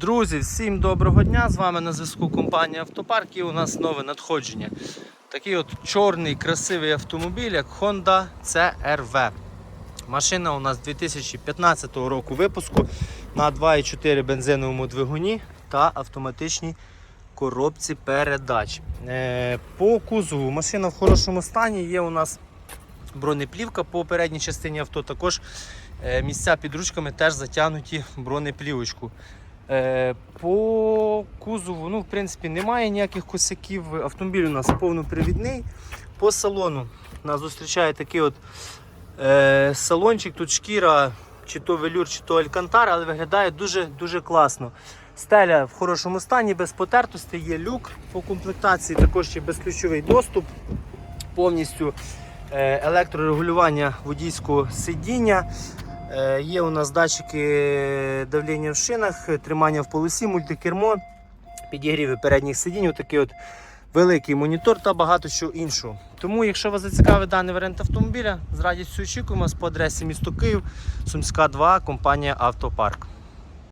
Друзі, всім доброго дня! З вами на зв'язку компанія Автопарк і у нас нове надходження. Такий от чорний красивий автомобіль, як Honda CR-V. Машина у нас 2015 року випуску на 2,4 бензиновому двигуні та автоматичній коробці передач. Е, По кузову машина в хорошому стані. Є у нас бронеплівка по передній частині авто. Також е, місця під ручками теж затягнуті бронеплівочку. Е, По кузову, ну, в принципі, немає ніяких косяків. Автомобіль у нас повнопривідний. По салону нас зустрічає такий от е, салончик. Тут шкіра, чи то велюр, чи то алькантар, але виглядає дуже-дуже класно. Стеля в хорошому стані, без потертостей, є люк по комплектації, також є безключовий доступ, повністю е, електрорегулювання водійського сидіння. Е, Є у нас датчики давлення в шинах, тримання в полосі, мультикермо, підігріви передніх сидінь, такий от великий монітор та багато чого іншого. Тому, якщо вас зацікавить даний варіант автомобіля, з радістю очікуємо по адресі місто Київ, Сумська 2, компанія Автопарк.